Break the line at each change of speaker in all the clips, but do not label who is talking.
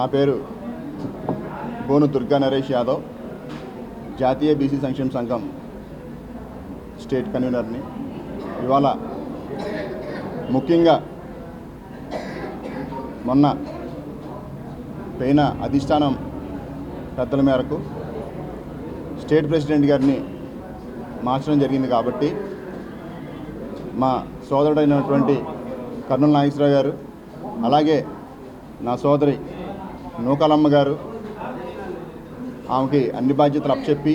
నా పేరు బోను దుర్గా నరేష్ యాదవ్. జాతీయ బీసీ సంక్షేమ సంఘం స్టేట్ కన్వీనర్ని. ఇవాళ ముఖ్యంగా మొన్న పైన అధిష్టానం పెద్దల మేరకు స్టేట్ ప్రెసిడెంట్ గారిని మార్చడం జరిగింది కాబట్టి మా సోదరుడైనటువంటి కర్నూలు నాగేశ్వరరావు గారు అలాగే నా సోదరి నూకాలమ్మ గారు ఆమెకి అన్ని బాధ్యతలు అప్పచెప్పి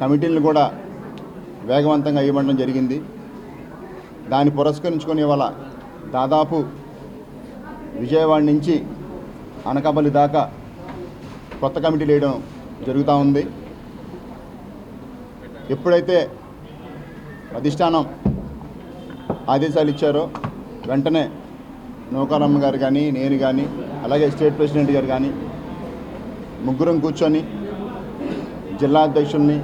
కమిటీలను కూడా వేగవంతంగా ఇవ్వడం జరిగింది. దాన్ని పురస్కరించుకొని ఇవాళ దాదాపు విజయవాడ నుంచి అనకాపల్లి దాకా కొత్త కమిటీలు వేయడం జరుగుతూ ఉంది. ఎప్పుడైతే అధిష్టానం ఆదేశాలు ఇచ్చారో వెంటనే నూకాలమ్మ గారు కానీ నేను కానీ అలాగే స్టేట్ ప్రెసిడెంట్ గారు కానీ ముగ్గురం కూర్చొని జిల్లా అధ్యక్షుల్ని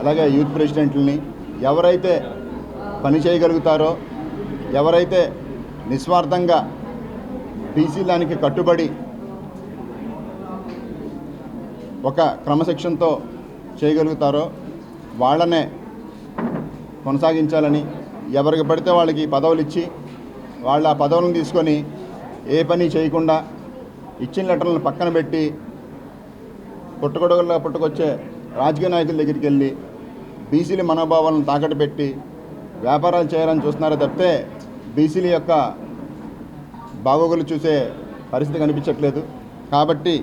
అలాగే యూత్ ప్రెసిడెంట్లని ఎవరైతే పని చేయగలుగుతారో ఎవరైతే నిస్వార్థంగా బీసీలానికి కట్టుబడి ఒక క్రమశిక్షణతో చేయగలుగుతారో వాళ్ళనే కొనసాగించాలని ఎవరికి పడితే వాళ్ళకి పదవులు ఇచ్చి వాళ్ళ పదవులను తీసుకొని ఏ పని చేయకుండా ఇచ్చిన లెటర్లను పక్కన పెట్టి పుట్టగొడగల్లో పుట్టుకొచ్చే రాజకీయ నాయకుల దగ్గరికి వెళ్ళి బీసీల మనోభావాలను తాకట్టు పెట్టి వ్యాపారాలు చేయాలని చూస్తున్నారో తప్పితే బీసీల యొక్క బాగోగులు చూసే పరిస్థితి కనిపించట్లేదు. కాబట్టి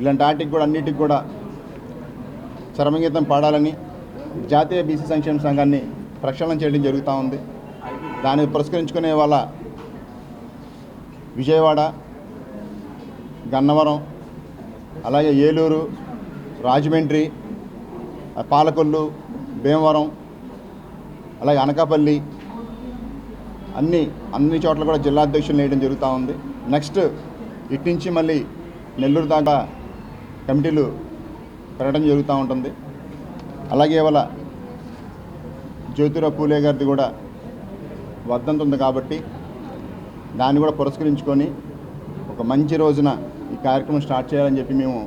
ఇలాంటి వాటికి కూడా అన్నిటికి కూడా చరమగీతం పాడాలని జాతీయ బీసీ సంక్షేమ సంఘాన్ని ప్రక్షాళన చేయడం జరుగుతూ ఉంది. దాన్ని పురస్కరించుకునే వాళ్ళ విజయవాడ గన్నవరం అలాగే ఏలూరు రాజమండ్రి పాలకొల్లు భీమవరం అలాగే అనకాపల్లి అన్ని అన్ని చోట్ల కూడా జిల్లా అధ్యక్షులు వేయడం జరుగుతూ ఉంది. నెక్స్ట్ ఇటు నుంచి మళ్ళీ నెల్లూరు దాకా కమిటీలు పెరగడం జరుగుతూ ఉంటుంది. అలాగే ఇవాళ జ్యోతిరావు పూలే గారిది కూడా వర్ధంతి ఉంది కాబట్టి దాన్ని కూడా పురస్కరించుకొని ఒక మంచి రోజున ఈ కార్యక్రమం స్టార్ట్ చేయాలని చెప్పి మేము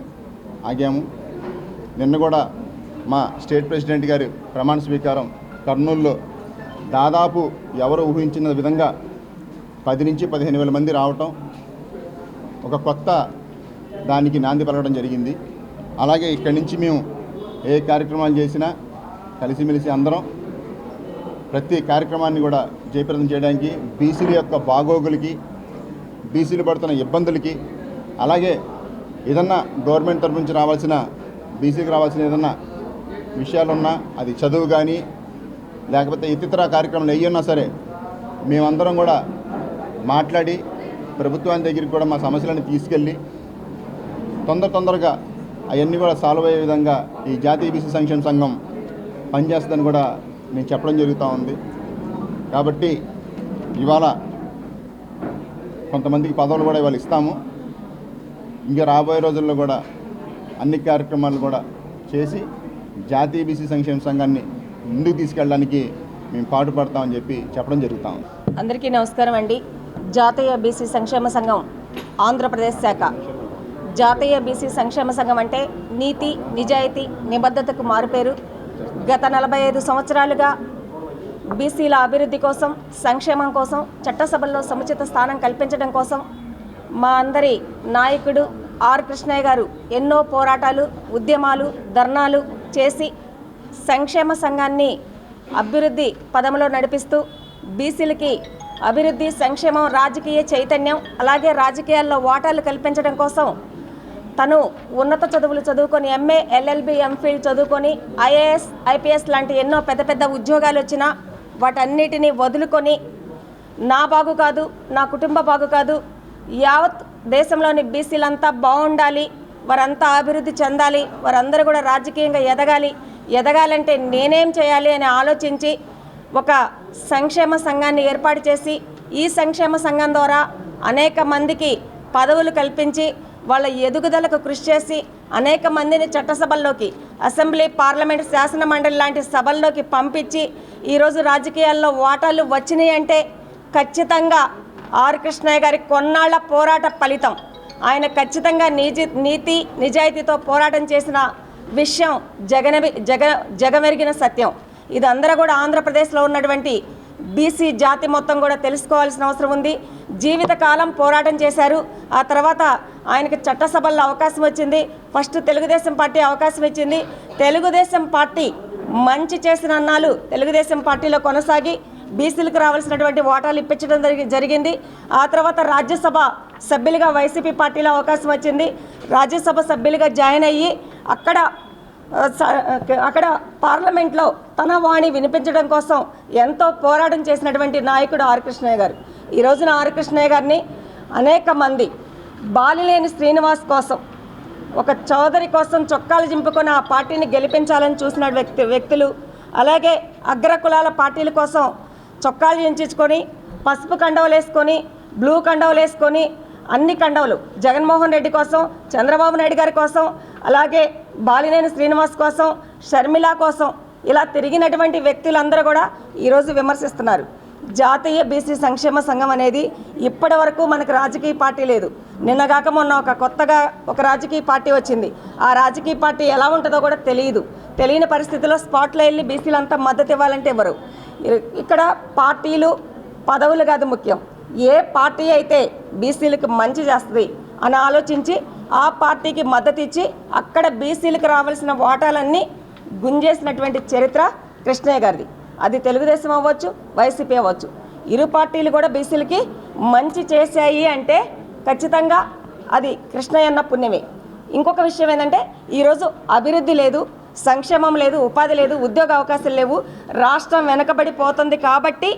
ఆగాము. నిన్న కూడా మా స్టేట్ ప్రెసిడెంట్ గారి ప్రమాణ స్వీకారం కర్నూలులో దాదాపు ఎవరు ఊహించిన విధంగా పది నుంచి పదిహేను వేల మంది రావటం ఒక కొత్త దానికి నాంది పలకడం జరిగింది. అలాగే ఇక్కడి నుంచి మేము ఏ కార్యక్రమాలు చేసినా కలిసిమెలిసి అందరం ప్రతి కార్యక్రమాన్ని కూడా జయప్రదం చేయడానికి బీసీల యొక్క బాగోగులకి బీసీలు పడుతున్న ఇబ్బందులకి అలాగే ఏదన్నా గవర్నమెంట్ తరఫు నుంచి రావాల్సిన బీసీకి రావాల్సిన ఏదన్నా విషయాలున్నా అది చదువు కానీ లేకపోతే ఇతర కార్యక్రమాలు ఏయన్నా సరే మేమందరం కూడా మాట్లాడి ప్రభుత్వాన్ని దగ్గరికి కూడా మా సమస్యలను తీసుకెళ్ళి తొందర తొందరగా అవన్నీ కూడా సాల్వ్ అయ్యే విధంగా ఈ జాతీయ బీసీ సంక్షేమ సంఘం పనిచేస్తుందని కూడా నేను చెప్పడం జరుగుతూ ఉంది. కాబట్టి ఇవాళ కొంతమందికి పదవులు కూడా ఇవాళ ఇస్తాము. ఇంకా రాబోయే రోజుల్లో కూడా అన్ని కార్యక్రమాలు కూడా చేసి జాతీయ బీసీ సంక్షేమ సంఘాన్ని ముందుకు తీసుకెళ్ళడానికి మేము పాటుపడతామని చెప్పి చెప్పడం జరుగుతాం
అందరికీ నమస్కారం అండి. జాతీయ బీసీ సంక్షేమ సంఘం ఆంధ్రప్రదేశ్ శాఖ. జాతీయ బీసీ సంక్షేమ సంఘం అంటే నీతి నిజాయితీ నిబద్ధతకు మారుపేరు. గత నలభై ఐదు సంవత్సరాలుగా బీసీల అభివృద్ధి కోసం సంక్షేమం కోసం చట్టసభల్లో సముచిత స్థానం కల్పించడం కోసం మా అందరి నాయకుడు ఆర్ కృష్ణయ్య గారు ఎన్నో పోరాటాలు ఉద్యమాలు ధర్నాలు చేసి సంక్షేమ సంఘాన్ని అభివృద్ధి పదంలో నడిపిస్తూ బీసీలకి అభివృద్ధి సంక్షేమం రాజకీయ చైతన్యం అలాగే రాజకీయాల్లో వాటాలు కల్పించడం కోసం తను ఉన్నత చదువులు చదువుకొని ఎంఏ ఎల్ఎల్బి ఎంఫిల్ చదువుకొని ఐఏఎస్ ఐపీఎస్ లాంటి ఎన్నో పెద్ద పెద్ద ఉద్యోగాలు వచ్చినా వాటన్నిటినీ వదులుకొని నా బాగు కాదు నా కుటుంబ బాగు కాదు యావత్ దేశంలోని బీసీలంతా బాగుండాలి వారంతా అభివృద్ధి చెందాలి వారందరూ కూడా రాజకీయంగా ఎదగాలి. ఎదగాలంటే నేనేం చేయాలి అని ఆలోచించి ఒక సంక్షేమ సంఘాన్ని ఏర్పాటు చేసి ఈ సంక్షేమ సంఘం ద్వారా అనేక మందికి పదవులు కల్పించి వాళ్ళ ఎదుగుదలకు కృషి చేసి అనేక మందిని చట్టసభల్లోకి అసెంబ్లీ పార్లమెంట్ శాసన మండలి లాంటి సభల్లోకి పంపించి ఈరోజు రాజకీయాల్లో వాటాలు వచ్చినాయి అంటే ఖచ్చితంగా ఆర్ కృష్ణయ్య గారి కొన్నాళ్ళ పోరాట ఫలితం. ఆయన ఖచ్చితంగా నీతి నీతి నిజాయితీతో పోరాటం చేసిన విషయం జగన జగ జగమెరిగిన సత్యం. ఇది అందరూ కూడా ఆంధ్రప్రదేశ్లో ఉన్నటువంటి బీసీ జాతి మొత్తం కూడా తెలుసుకోవాల్సిన అవసరం ఉంది. జీవితకాలం పోరాటం చేశారు. ఆ తర్వాత ఆయనకి చట్టసభల్లో అవకాశం వచ్చింది. ఫస్ట్ తెలుగుదేశం పార్టీ అవకాశం ఇచ్చింది. తెలుగుదేశం పార్టీ మంచి చేసిన అన్నాలు తెలుగుదేశం పార్టీలో కొనసాగి బీసీలకు రావాల్సినటువంటి వాటాలు ఇప్పించడం జరిగి జరిగింది. ఆ తర్వాత రాజ్యసభ సభ్యులుగా వైసీపీ పార్టీలో అవకాశం వచ్చింది. రాజ్యసభ సభ్యులుగా జాయిన్ అయ్యి అక్కడ అక్కడ పార్లమెంట్లో తన వాణి వినిపించడం కోసం ఎంతో పోరాటం చేసినటువంటి నాయకుడు ఆర్ కృష్ణయ్య గారు. ఈ రోజున ఆర్ కృష్ణయ్య గారిని అనేక మంది బాలిలేని శ్రీనివాస్ కోసం ఒక చౌదరి కోసం చొక్కాలు చింపుకొని ఆ పార్టీని గెలిపించాలని చూసిన వ్యక్తి వ్యక్తులు అలాగే అగ్రకులాల పార్టీల కోసం చొక్కాలు చించుకొని పసుపు కండవలు వేసుకొని బ్లూ కండవలు వేసుకొని అన్ని కండవలు జగన్మోహన్ రెడ్డి కోసం చంద్రబాబు నాయుడు గారి కోసం అలాగే బాలినేని శ్రీనివాస్ కోసం షర్మిల కోసం ఇలా తిరిగినటువంటి వ్యక్తులందరూ కూడా ఈరోజు విమర్శిస్తున్నారు. జాతీయ బీసీ సంక్షేమ సంఘం అనేది ఇప్పటి వరకు మనకు రాజకీయ పార్టీ లేదు. నిన్నగాక మొన్న ఒక కొత్తగా ఒక రాజకీయ పార్టీ వచ్చింది. ఆ రాజకీయ పార్టీ ఎలా ఉంటుందో కూడా తెలియదు. తెలియని పరిస్థితిలో స్పాట్లో వెళ్ళి బీసీలంతా మద్దతు ఇవ్వాలంటే ఎవరు? ఇక్కడ పార్టీలు పదవులు కాదు ముఖ్యం. ఏ పార్టీ అయితే బీసీలకు మంచి చేస్తుంది అని ఆలోచించి ఆ పార్టీకి మద్దతు ఇచ్చి అక్కడ బీసీలకు రావాల్సిన ఓటాలన్నీ గుంజేసినటువంటి చరిత్ర కృష్ణయ్య గారిది. అది తెలుగుదేశం అవ్వచ్చు వైసీపీ అవ్వచ్చు. ఇరు పార్టీలు కూడా బీసీలకి మంచి చేశాయి అంటే ఖచ్చితంగా అది కృష్ణయ్య అన్న పుణ్యమే. ఇంకొక విషయం ఏంటంటే ఈరోజు అభివృద్ధి లేదు సంక్షేమం లేదు ఉపాధి లేదు ఉద్యోగ అవకాశాలు లేవు. రాష్ట్రం వెనకబడిపోతుంది కాబట్టి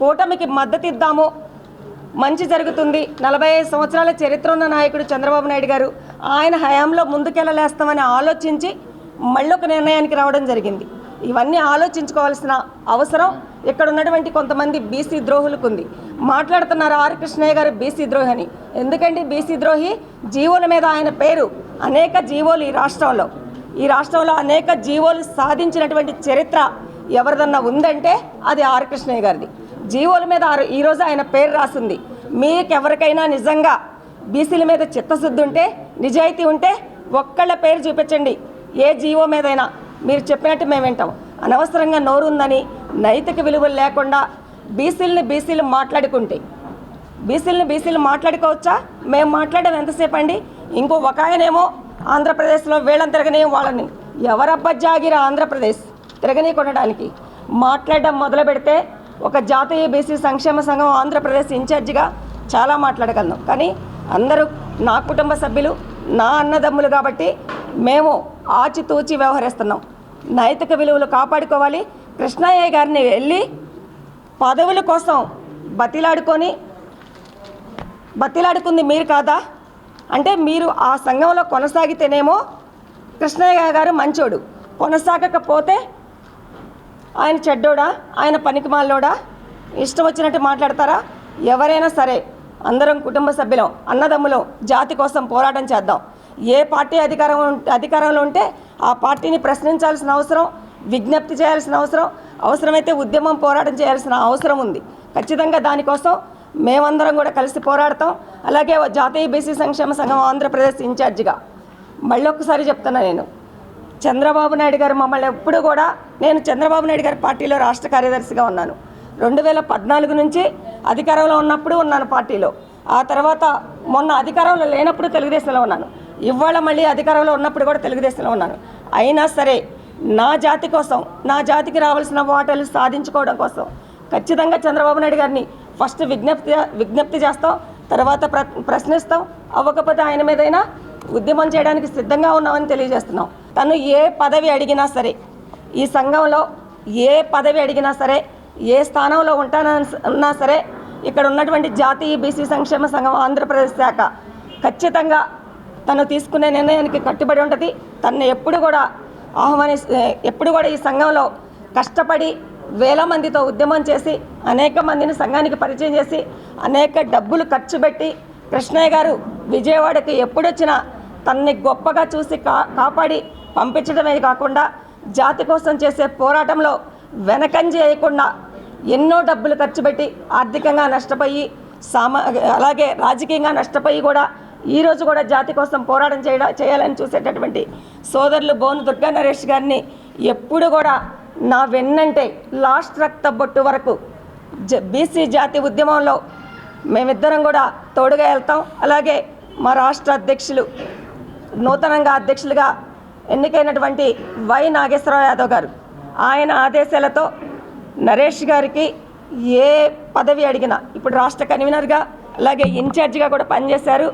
కూటమికి మద్దతు ఇద్దాము మంచి జరుగుతుంది. నలభై ఐదు సంవత్సరాల చరిత్ర ఉన్న నాయకుడు చంద్రబాబు నాయుడు గారు ఆయన హయాంలో ముందుకెళ్ళలేస్తామని ఆలోచించి మళ్ళీ ఒక నిర్ణయానికి రావడం జరిగింది. ఇవన్నీ ఆలోచించుకోవాల్సిన అవసరం ఇక్కడ ఉన్నటువంటి కొంతమంది బీసీ ద్రోహులకు ఉంది. మాట్లాడుతున్నారు ఆర్ కృష్ణయ్య గారు బీసీ ద్రోహి అని. ఎందుకంటే బీసీ ద్రోహి? జీవోల మీద ఆయన పేరు. అనేక జీవోలు ఈ రాష్ట్రంలో. ఈ రాష్ట్రంలో అనేక జీవోలు సాధించినటువంటి చరిత్ర ఎవరిదన్నా ఉందంటే అది ఆర్ కృష్ణయ్య గారిది. జీవోల మీద ఆరు- ఈరోజు ఆయన పేరు రాసింది. మీకెవరికైనా నిజంగా బీసీల మీద చిత్తశుద్ధి ఉంటే నిజాయితీ ఉంటే ఒక్కళ్ళ పేరు చూపించండి. ఏ జీవో మీదైనా మీరు చెప్పినట్టు మేము వింటాం. అనవసరంగా నోరు ఉందని నైతిక విలువలు లేకుండా బీసీలని బీసీలు మాట్లాడుకుంటే. బీసీలని బీసీలు మాట్లాడుకోవచ్చా? మేము మాట్లాడడం ఎంతసేపు అండి? ఇంకో ఒక ఆయనేమో ఆంధ్రప్రదేశ్లో వేళం తిరగని వాళ్ళని. ఎవరబ్బా జాగిరా ఆంధ్రప్రదేశ్? తిరగని కొనడానికి. మాట్లాడడం మొదలు పెడితే ఒక జాతీయ బీసీ సంక్షేమ సంఘం ఆంధ్రప్రదేశ్ ఇన్ఛార్జిగా చాలా మాట్లాడగలను. కానీ అందరూ నా కుటుంబ సభ్యులు నా అన్నదమ్ములు కాబట్టి మేము ఆచితూచి వ్యవహరిస్తున్నాం. నైతిక విలువలు కాపాడుకోవాలి. కృష్ణయ్య గారిని వెళ్ళి పదవుల కోసం బతిలాడుకొని బతిలాడుకుంది మీరు కాదా? అంటే మీరు ఆ సంఘంలో కొనసాగితేనేమో కృష్ణయ్య గారు మంచోడు. కొనసాగకపోతే ఆయన చెడ్డోడా? ఆయన పనికిమాలోడా ఇష్టం వచ్చినట్టు మాట్లాడతారా? ఎవరైనా సరే అందరం కుటుంబ సభ్యులం అన్నదమ్ములం జాతి కోసం పోరాటం చేద్దాం. ఏ పార్టీ అధికారం అధికారంలో ఉంటే ఆ పార్టీని ప్రశ్నించాల్సిన అవసరం విజ్ఞప్తి చేయాల్సిన అవసరం అవసరమైతే ఉద్యమం పోరాటం చేయాల్సిన అవసరం ఉంది. ఖచ్చితంగా దానికోసం మేమందరం కూడా కలిసి పోరాడతాం. అలాగే జాతీయ బీసీ సంక్షేమ సంఘం ఆంధ్రప్రదేశ్ ఇన్ఛార్జిగా. మళ్ళీ ఒక్కసారి చెప్తున్నా నేను. చంద్రబాబు నాయుడు గారు మమ్మల్ని ఎప్పుడు కూడా నేను చంద్రబాబు నాయుడు గారి పార్టీలో రాష్ట్ర కార్యదర్శిగా ఉన్నాను. రెండు వేల పద్నాలుగు నుంచి అధికారంలో ఉన్నప్పుడు ఉన్నాను పార్టీలో. ఆ తర్వాత మొన్న అధికారంలో లేనప్పుడు తెలుగుదేశంలో ఉన్నాను. ఇవాళ మళ్ళీ అధికారంలో ఉన్నప్పుడు కూడా తెలుగుదేశంలో ఉన్నాను. అయినా సరే నా జాతి కోసం నా జాతికి రావాల్సిన ఓటర్లు సాధించుకోవడం కోసం ఖచ్చితంగా చంద్రబాబు నాయుడు గారిని ఫస్ట్ విజ్ఞప్తి విజ్ఞప్తి చేస్తాం తర్వాత ప్ర ప్రశ్నిస్తాం అవ్వకపోతే ఆయన మీదైనా ఉద్యమం చేయడానికి సిద్ధంగా ఉన్నామని తెలియజేస్తున్నాం తను ఏ పదవి అడిగినా సరే ఈ సంఘంలో ఏ పదవి అడిగినా సరే ఏ స్థానంలో ఉంటానన్నా సరే ఇక్కడ ఉన్నటువంటి జాతీయ బీసీ సంక్షేమ సంఘం ఆంధ్రప్రదేశ్ శాఖ ఖచ్చితంగా తను తీసుకునే నిర్ణయానికి కట్టుబడి ఉంటుంది. తను ఎప్పుడు కూడా ఆహ్వాని ఎప్పుడు కూడా ఈ సంఘంలో కష్టపడి వేల మందితో ఉద్యమం చేసి అనేక మందిని సంఘానికి పరిచయం చేసి అనేక డబ్బులు ఖర్చు పెట్టి కృష్ణయ్య గారు విజయవాడకి ఎప్పుడొచ్చినా తనని గొప్పగా చూసి కా కాపాడి పంపించడమే కాకుండా జాతి కోసం చేసే పోరాటంలో వెనకంజ చేయకుండా ఎన్నో డబ్బులు ఖర్చు పెట్టి ఆర్థికంగా నష్టపోయి సామా అలాగే రాజకీయంగా నష్టపోయి కూడా ఈరోజు కూడా జాతి కోసం పోరాటం చేయడం చేయాలని చూసేటటువంటి సోదరులు బోను దుర్గా నరేష్ గారిని ఎప్పుడు కూడా నా వెన్నంటే లాస్ట్ రక్త బొట్టు వరకు జ బీసీ జాతి ఉద్యమంలో మేమిద్దరం కూడా తోడుగా వెళ్తాం. అలాగే మా రాష్ట్ర అధ్యక్షులు నూతనంగా అధ్యక్షులుగా ఎన్నికైనటువంటి వై నాగేశ్వరరావు యాదవ్ గారు ఆయన ఆదేశాలతో నరేష్ గారికి ఏ పదవి అడిగినా ఇప్పుడు రాష్ట్ర కన్వీనర్గా అలాగే ఇన్ఛార్జిగా కూడా పనిచేశారు.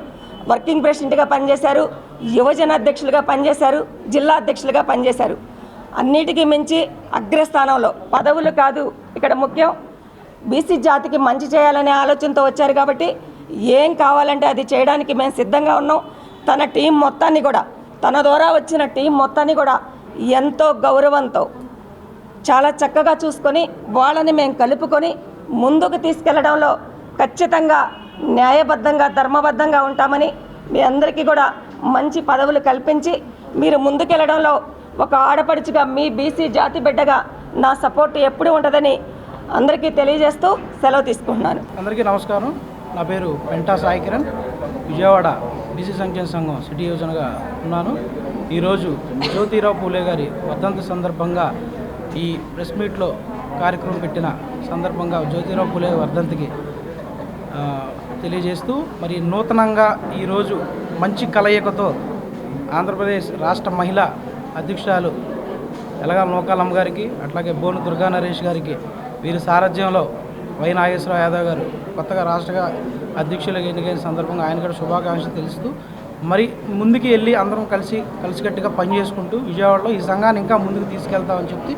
వర్కింగ్ ప్రెసిడెంట్గా పనిచేశారు. యువజన అధ్యక్షులుగా పనిచేశారు. జిల్లా అధ్యక్షులుగా పనిచేశారు. అన్నిటికీ మించి అగ్రస్థానంలో. పదవులు కాదు ఇక్కడ ముఖ్యం. బీసీ జాతికి మంచి చేయాలనే ఆలోచనతో వచ్చారు కాబట్టి ఏం కావాలంటే అది చేయడానికి మేము సిద్ధంగా ఉన్నాం. తన టీం మొత్తాన్ని కూడా తన ద్వారా వచ్చిన టీం మొత్తాన్ని కూడా ఎంతో గౌరవంతో చాలా చక్కగా చూసుకొని వాళ్ళని మేము కలుపుకొని ముందుకు తీసుకెళ్ళడంలో ఖచ్చితంగా న్యాయబద్ధంగా ధర్మబద్ధంగా ఉంటామని మీ అందరికీ కూడా మంచి పదవులు కల్పించి మీరు ముందుకెళ్ళడంలో ఒక ఆడపడుచుగా మీ బీసీ జాతి బిడ్డగా నా సపోర్ట్ ఎప్పుడు ఉంటుందని అందరికీ తెలియజేస్తూ సెలవు తీసుకుంటున్నాను.
అందరికీ నమస్కారం. నా పేరు పెంటా సాయి కిరణ్ విజయవాడ బీసీ సంక్షేమ సంఘం సిటీ యోజనగా ఉన్నాను. ఈరోజు జ్యోతిరావు పూలే గారి వర్ధంతి సందర్భంగా ఈ ప్రెస్ మీట్లో కార్యక్రమం పెట్టిన సందర్భంగా జ్యోతిరావు పూలే వర్ధంతికి తెలియజేస్తూ మరి నూతనంగా ఈరోజు మంచి కలయికతో ఆంధ్రప్రదేశ్ రాష్ట్ర మహిళ అధ్యక్షురాలు ఎలగా నూకాలమ్మ గారికి అట్లాగే బోను దుర్గా నరేష్ గారికి వీరి సారథ్యంలో వై నాగేశ్వరరావు యాదవ్ గారు కొత్తగా రాష్ట్ర అధ్యక్షులుగా ఎన్నికైన సందర్భంగా ఆయన కూడా శుభాకాంక్షలు తెలుస్తూ మరి ముందుకు వెళ్ళి అందరం కలిసి కలిసికట్టుగా పనిచేసుకుంటూ విజయవాడలో ఈ సంఘాన్ని ఇంకా ముందుకు తీసుకెళ్తామని చెప్పి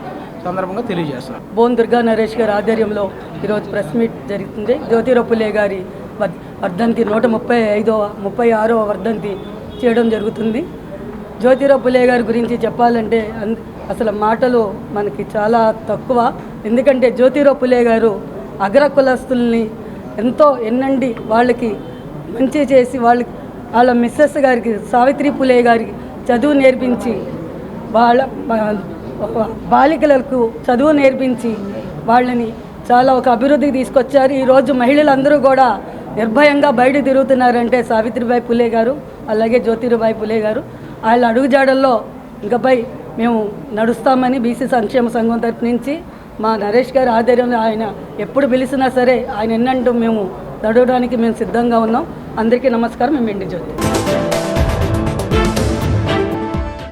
సందర్భంగా తెలియజేస్తున్నాను
బోన్ దుర్గా నరేష్ గారి ఆధ్వర్యంలో ఈరోజు ప్రెస్ మీట్ జరుగుతుంది. జ్యోతిరపులే గారి వర్- వర్ధంతి నూట ముప్పై ఐదవ ముప్పై ఆరవ వర్ధంతి చేయడం జరుగుతుంది. జ్యోతిరావు పులే గారి గురించి చెప్పాలంటే అన్- అసలు మాటలు మనకి చాలా తక్కువ. ఎందుకంటే జ్యోతిరావు పులే గారు అగ్ర కులస్తుల్ని ఎంతో ఎన్నండి. వాళ్ళకి మంచి చేసి వాళ్ళకి వాళ్ళ మిస్సెస్ గారికి సావిత్రి పులే గారికి చదువు నేర్పించి వాళ్ళ బాలికలకు చదువు నేర్పించి వాళ్ళని చాలా ఒక అభివృద్ధికి తీసుకొచ్చారు. ఈరోజు మహిళలందరూ కూడా నిర్భయంగా బయట తిరుగుతున్నారంటే సావిత్రిబాయి పులే గారు అలాగే జ్యోతిరాబాయి పులే గారు. వాళ్ళ అడుగుజాడల్లో ఇంకపై మేము నడుస్తామని బీసీ సంక్షేమ సంఘం తరపు నుంచి మా నరేష్ గారి ఆధ్వర్యంలో ఆయన ఎప్పుడు పిలిచినా సరే ఆయన ఎన్నంటూ మేము నడవడానికి మేము సిద్ధంగా ఉన్నాం. అందరికీ నమస్కారం. మేము ఎండి జ్యోతి